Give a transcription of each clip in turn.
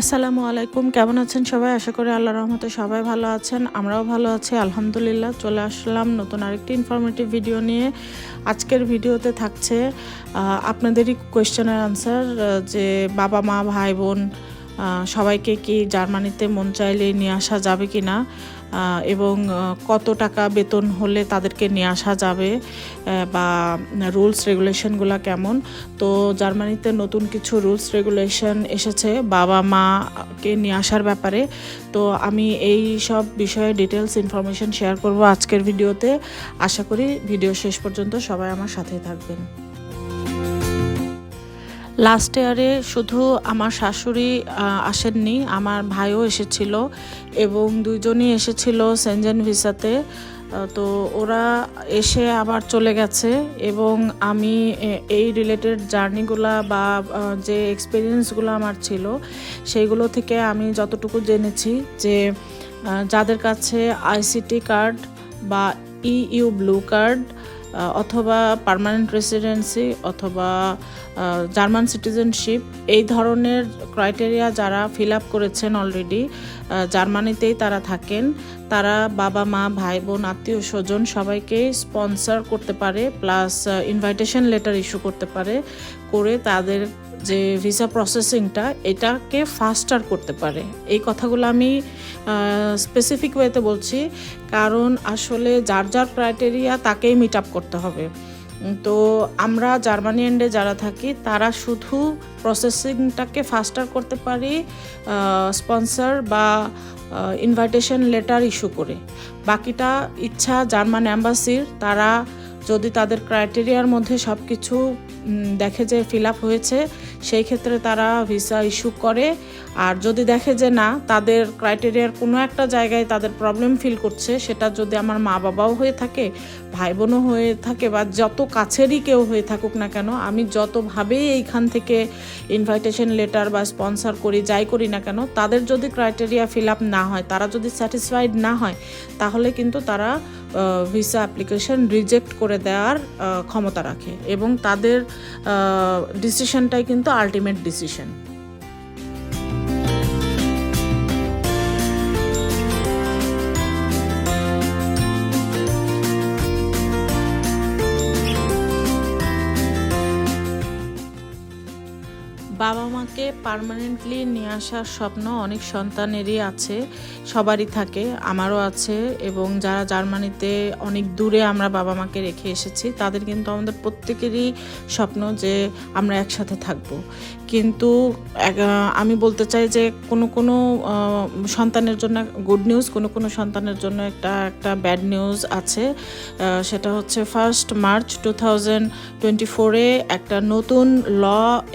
আসসালামু আলাইকুম, কেমন আছেন সবাই? আশা করি আল্লাহ রহমতে সবাই ভালো আছেন, আমরাও ভালো আছি, আলহামদুলিল্লাহ। চলে আসলাম নতুন আরেকটি ইনফরমেটিভ ভিডিও নিয়ে। আজকের ভিডিওতে থাকছে আপনাদেরই কোয়েশ্চেনের আনসার যে বাবা মা, ভাই, বোন সবাইকে কি জার্মানিতে মন চাইলে নিয়ে আসা যাবে কি না এবং কত টাকা বেতন হলে তাদেরকে নিয়ে আসা যাবে বা রুলস রেগুলেশনগুলো কেমন? তো জার্মানিতে নতুন কিছু রুলস, রেগুলেশন এসেছে বাবা মাকে নিয়ে আসার ব্যাপারে। তো আমি এই সব বিষয়ে ডিটেলস ইনফরমেশন শেয়ার করব আজকের ভিডিওতে। আশা করি ভিডিও শেষ পর্যন্ত সবাই আমার সাথেই থাকবেন। লাস্ট ইয়ারে শুধু আমার শাশুড়ি আসেননি, আমার ভাইও এসেছিল এবং দুইজনই এসেছিল সেনজেন ভিসাতে। তো ওরা এসে আবার চলে গেছে এবং আমি এই রিলেটেড জার্নিগুলা বা যে এক্সপিরিয়েন্সগুলো আমার ছিল, সেইগুলো থেকে আমি যতটুকু জেনেছি যে যাদের কাছে আইসিটি কার্ড বা ইইউ ব্লু কার্ড অথবা পারমানেন্ট রেসিডেন্সি অথবা জার্মান সিটিজেনশিপ, এই ধরনের ক্রাইটেরিয়া যারা ফিল আপ করেছেন অলরেডি জার্মানিতেই তারা থাকেন। তারা বাবা, মা, ভাই, বোন, আত্মীয়, স্বজন সবাইকে স্পন্সার করতে পারে, প্লাস ইনভাইটেশন লেটার ইস্যু করতে পারে। করে তাদের যে ভিসা প্রসেসিংটা এটাকে ফাস্টার করতে পারে। এই কথাগুলো আমি স্পেসিফিক ওয়েতে বলছি। কারণ আসলে যার যার ক্রাইটেরিয়া তাকেই মিট আপ করতে হবে। তো আমরা জার্মানি এন্ডে যারা থাকি, তারা শুধু প্রসেসিংটাকে ফাস্টার করতে পারি স্পন্সর বা ইনভাইটেশন লেটার ইস্যু করে। বাকিটা ইচ্ছা জার্মান অ্যাম্বাসির তারা যদি তাদের ক্রাইটেরিয়ার মধ্যে সব কিছু দেখে যে ফিল আপ হয়েছে, সেই ক্ষেত্রে তারা ভিসা ইস্যু করে। আর যদি দেখে যে না, তাদের ক্রাইটেরিয়ার কোনো একটা জায়গায় তাদের প্রবলেম ফিল করছে, সেটা যদি আমার মা বাবাও হয়ে থাকে ভাই বোনও হয়ে থাকে, বা যত কাছেরই কেউ হয়ে থাকুক না কেন, আমি যতভাবেই এইখান থেকে ইনভাইটেশন লেটার বা স্পন্সর করি, যাই করি না কেন, তাদের যদি ক্রাইটেরিয়া ফিল আপ না হয়, তারা যদি স্যাটিসফাইড না হয়, তাহলে কিন্তু তারা ভিসা অ্যাপ্লিকেশন রিজেক্ট করে দেওয়ার ক্ষমতা রাখে এবং তাদের ডিসিশনটাই কিন্তু আলটিমেট ডিসিশন বাবা মাকে পার্মানেন্টলি নিয়ে আসার স্বপ্ন অনেক সন্তানেরই আছে, সবারই থাকে, আমারও আছে এবং যারা জার্মানিতে অনেক দূরে আমরা বাবা মাকে রেখে এসেছি, তাদের কিন্তু আমাদের প্রত্যেকেরই স্বপ্ন যে আমরা একসাথে থাকব। কিন্তু আমি বলতে চাই যে কোনো কোনো সন্তানের জন্য গুড নিউজ কোনো কোনো সন্তানের জন্য একটা একটা ব্যাড নিউজ আছে। সেটা হচ্ছে first March two thousand twenty ফোরে একটা নতুন ল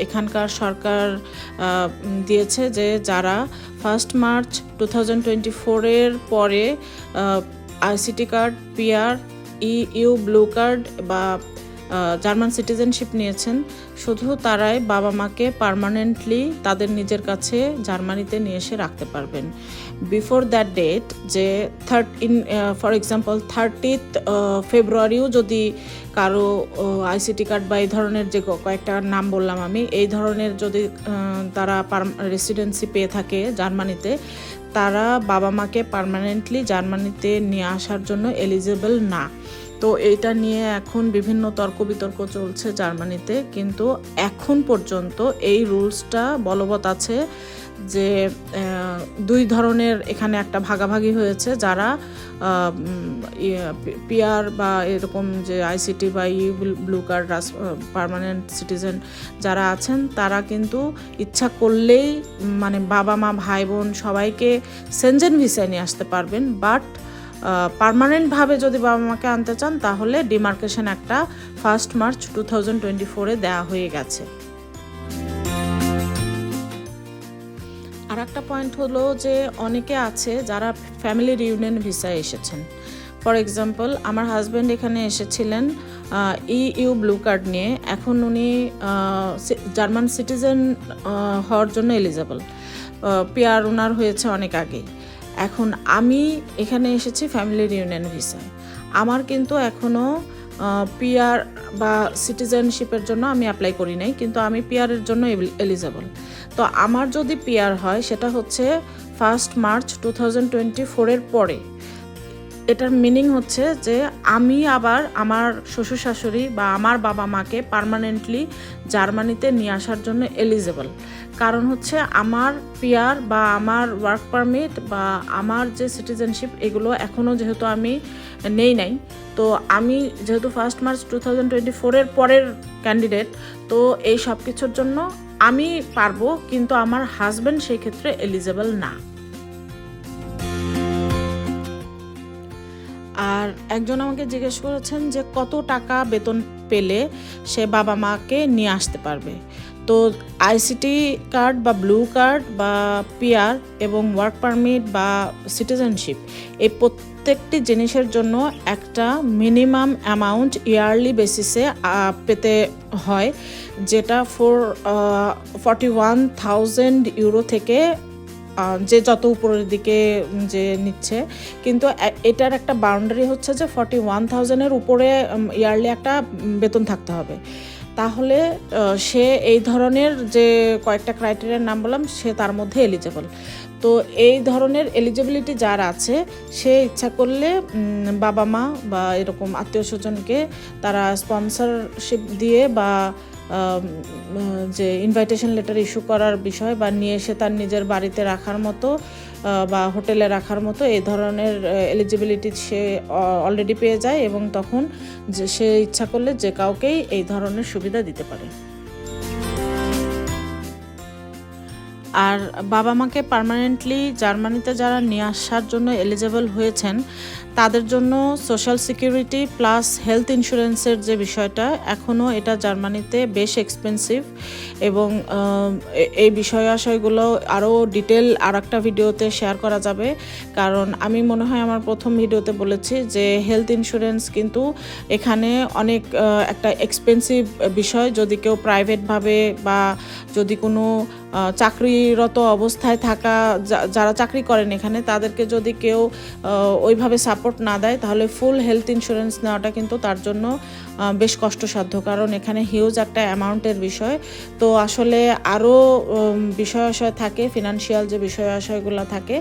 এখানকার সরকার উম, দিয়েছে যে যারা first March two thousand twenty ফোরের পরে ICT card PR EU blue card বা জার্মান সিটিজেনশিপ নিয়েছেন। শুধু তারাই বাবা মাকে পার্মানেন্টলি তাদের নিজের কাছে জার্মানিতে নিয়ে এসে রাখতে পারবেন। বিফোর দ্যাট ডেট যে third in for example thirtieth ফেব্রুয়ারিও যদি কারও আইসিটি কার্ড বা এই ধরনের যে কয়েকটা নাম বললাম আমি, এই ধরনের যদি তারা রেসিডেন্সি পেয়ে থাকে জার্মানিতে, তারা বাবা মাকে পার্মানেন্টলি জার্মানিতে নিয়ে আসার জন্য এলিজিবল না। তো এইটা নিয়ে এখন বিভিন্ন তর্ক বিতর্ক চলছে জার্মানিতে, কিন্তু এখন পর্যন্ত এই রুলসটা বলবৎ আছে যে দুই ধরনের এখানে একটা ভাগাভাগি হয়েছে যারা পিআর বা এরকম যে আইসিটি বা ই ব্লু কার্ড পার্মানেন্ট সিটিজেন যারা আছেন, তারা কিন্তু ইচ্ছা করলেই মানে বাবা মা ভাই বোন সবাইকে সেনজেন ভিসায় নিয়ে আসতে পারবেন, বাট পারমানেন্টভাবে যদি বাবা মাকে আনতে চান, তাহলে ডিমার্কেশন একটা first March two thousand twenty ফোরে দেওয়া হয়ে গেছে। আর একটা পয়েন্ট হলো যে, অনেকে আছে যারা ফ্যামিলি রিউনিয়ন ভিসায় এসেছেন। ফর এক্সাম্পল আমার হাজব্যান্ড এখানে এসেছিলেন ই ইউ ব্লু কার্ড নিয়ে। এখন উনি জার্মান সিটিজেন হওয়ার জন্য এলিজেবল পিয়ার ওনার হয়েছে অনেক আগে এখন আমি এখানে এসেছি ফ্যামিলি রিউনিয়ন ভিসায় আমার কিন্তু এখনও পিয়ার বা সিটিজেনশিপের জন্য আমি অ্যাপ্লাই করি নাই, কিন্তু আমি পিআরের জন্য এলিজেবল তো আমার যদি পিয়ার হয়, সেটা হচ্ছে first March two thousand twenty ফোরের পরে। এটার মিনিং হচ্ছে যে আমি আবার আমার শ্বশুর শাশুড়ি বা আমার বাবা মাকে পার্মানেন্টলি জার্মানিতে নিয়ে আসার জন্য এলিজেবল কারণ হচ্ছে আমার পিয়ার বা আমার ওয়ার্ক পারমিট বা আমার যে সিটিজেনশিপ এগুলো এখনও যেহেতু আমি নেই নাই। তো আমি যেহেতু first March two thousand twenty ফোরের পরের ক্যান্ডিডেট তো এই সব কিছুর জন্য আমি পারব, কিন্তু আমার হাজব্যান্ড সেই ক্ষেত্রে এলিজেবল না। আর একজন আমাকে জিজ্ঞেস করেছেন যে কত টাকা বেতন পেলে সে বাবা মাকে নিয়ে আসতে পারবে। তো আইসিটি কার্ড বা ব্লু কার্ড বা পিআর এবং ওয়ার্ক পারমিট বা সিটিজেনশিপ এই প্রত্যেকটি জিনিসের জন্য একটা মিনিমাম অ্যামাউন্ট ইয়ারলি বেসিসে পেতে হয়, যেটা four forty one thousand euro থেকে যে যত উপরের দিকে যে নিচ্ছে। কিন্তু এটার একটা বাউন্ডারি হচ্ছে যে ফর্টি ওয়ান থাউজেন্ডের উপরে ইয়ারলি একটা বেতন থাকতে হবে। তাহলে সে এই ধরনের যে কয়েকটা ক্রাইটেরিয়ার নাম বললাম, সে তার মধ্যে এলিজেবল তো এই ধরনের এলিজিবিলিটি যার আছে, সে ইচ্ছা করলে বাবা মা বা এরকম আত্মীয় স্বজনকে তারা স্পন্সরশিপ দিয়ে বা যে ইনভাইটেশন লেটার ইস্যু করার বিষয় বা নিয়ে এসে তার নিজের বাড়িতে রাখার মতো বা হোটেলে রাখার মতো, এই ধরনের এলিজিবিলিটি সে অলরেডি পেয়ে যায় এবং তখন যে সে ইচ্ছা করলে যে কাউকেই এই ধরনের সুবিধা দিতে পারে। আর বাবা মাকে পার্মানেন্টলি জার্মানিতে যারা নিয়ে আসার জন্য এলিজেবল হয়েছেন, তাদের জন্য সোশ্যাল সিকিউরিটি প্লাস হেলথ ইন্স্যুরেন্সের যে বিষয়টা এখনও এটা জার্মানিতে বেশ এক্সপেন্সিভ এবং এই বিষয় আশয়গুলো আরও ডিটেল আর একটা ভিডিওতে শেয়ার করা যাবে। কারণ আমি মনে হয় আমার প্রথম ভিডিওতে বলেছি যে হেলথ ইন্স্যুরেন্স কিন্তু এখানে অনেক একটা এক্সপেন্সিভ বিষয়। যদি কেউ প্রাইভেটভাবে বা যদি কোনো চাকরিরত অবস্থায় থাকা যারা চাকরি করেন এখানে, তাদেরকে যদি কেউ ওইভাবে সাপোর্ট না দেয়, তাহলে ফুল হেলথ ইন্স্যুরেন্স নেওয়াটা কিন্তু তার জন্য বেশ কষ্টসাধ্য। কারণ এখানে হিউজ একটা অ্যামাউন্টের বিষয়। তো আসলে আরও বিষয় আশয় থাকে ফিনান্সিয়াল যে বিষয় আশয়গুলো থাকে,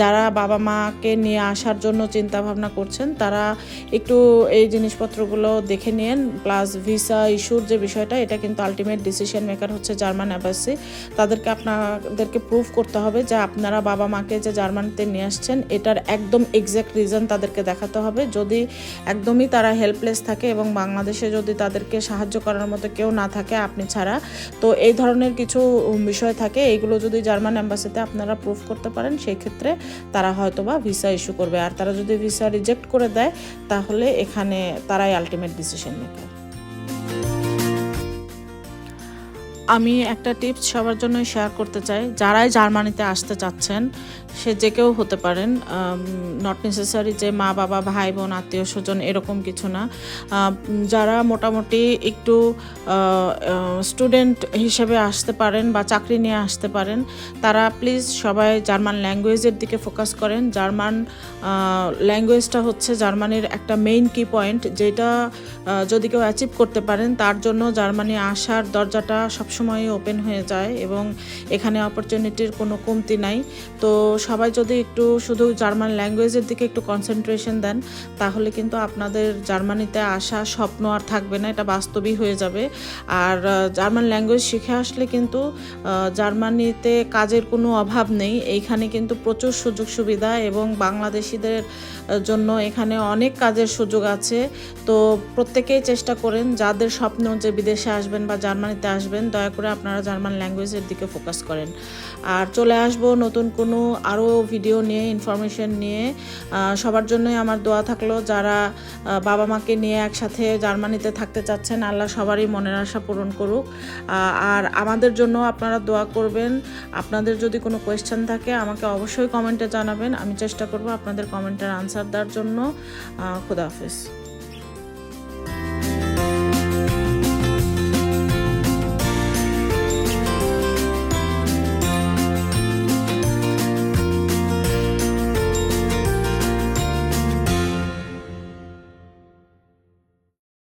যারা বাবা মাকে নিয়ে আসার জন্য চিন্তা ভাবনা করছেন, তারা একটু এই জিনিসপত্রগুলো দেখে নিন প্লাস ভিসা ইস্যুর যে বিষয়টা, এটা কিন্তু আলটিমেট ডিসিশন মেকার হচ্ছে জার্মান অ্যাম্বাসি তাদেরকে আপনাদেরকে প্রুভ করতে হবে যে আপনারা বাবা মাকে যে জার্মানিতে নিয়ে আসছেন, এটার একদম এক্স্যাক্ট রিজন তাদেরকে দেখাতে হবে। যদি একদমই তারা হেল্পলেস থাকে এবং বাংলাদেশে যদি তাদেরকে সাহায্য করার মতো কেউ না থাকে আপনি ছাড়া, তো এই ধরনের কিছু বিষয় থাকে। এইগুলো যদি জার্মান অ্যাম্বাসিতে আপনারা প্রুফ করতে পারেন সেই ক্ষেত্রে তারা হয়তো বা ভিসা ইস্যু করবে। আর তারা যদি ভিসা রিজেক্ট করে দেয়, তাহলে এখানে তারাই আলটিমেট ডিসিশন মেকার আমি একটা টিপস সবার জন্য শেয়ার করতে চাই। যারাই জার্মানিতে আসতে চাচ্ছেন, সে যে কেউ হতে পারেন নট নেসেসারি যে মা, বাবা, ভাই, বোন, আত্মীয়, স্বজন এরকম কিছু না। যারা মোটামুটি একটু স্টুডেন্ট হিসেবে আসতে পারেন বা চাকরি নিয়ে আসতে পারেন, তারা প্লিজ সবাই জার্মান ল্যাঙ্গুয়েজের দিকে ফোকাস করেন। জার্মান ল্যাঙ্গুয়েজটা হচ্ছে জার্মানির একটা মেইন কি পয়েন্ট যেটা যদি কেউ অ্যাচিভ করতে পারেন, তার জন্য জার্মানি আসার দরজাটা সবসময় ওপেন হয়ে যায় এবং এখানে অপরচুনিটির কোনো কমতি নাই। তো সবাই যদি একটু শুধু জার্মান ল্যাঙ্গুয়েজের দিকে একটু কনসেন্ট্রেশন দেন, তাহলে কিন্তু আপনাদের জার্মানিতে আসা স্বপ্ন আর থাকবে না, এটা বাস্তবই হয়ে যাবে। আর জার্মান ল্যাঙ্গুয়েজ শিখে আসলে কিন্তু জার্মানিতে কাজের কোনো অভাব নেই। এইখানে কিন্তু প্রচুর সুযোগ সুবিধা এবং বাংলাদেশিদের জন্য এখানে অনেক কাজের সুযোগ আছে। তো প্রত্যেকেই চেষ্টা করেন, যাদের স্বপ্ন যে বিদেশে আসবেন বা জার্মানিতে আসবেন দয়া করে আপনারা জার্মান ল্যাঙ্গুয়েজের দিকে ফোকাস করেন। আর চলে আসব নতুন কোনো আরও ভিডিও নিয়ে ইনফরমেশন নিয়ে। সবার জন্যই আমার দোয়া থাকল যারা বাবা মাকে নিয়ে একসাথে জার্মানিতে থাকতে চাচ্ছেন আল্লাহ সবারই মনের আশা পূরণ করুক। আর আমাদের জন্য আপনারা দোয়া করবেন। আপনাদের যদি কোনো কোয়েশ্চেন থাকে আমাকে অবশ্যই কমেন্টে জানাবেন। আমি চেষ্টা করব আপনাদের কমেন্টের আনসার দেওয়ার জন্য। আহ, খুদা হাফেজ।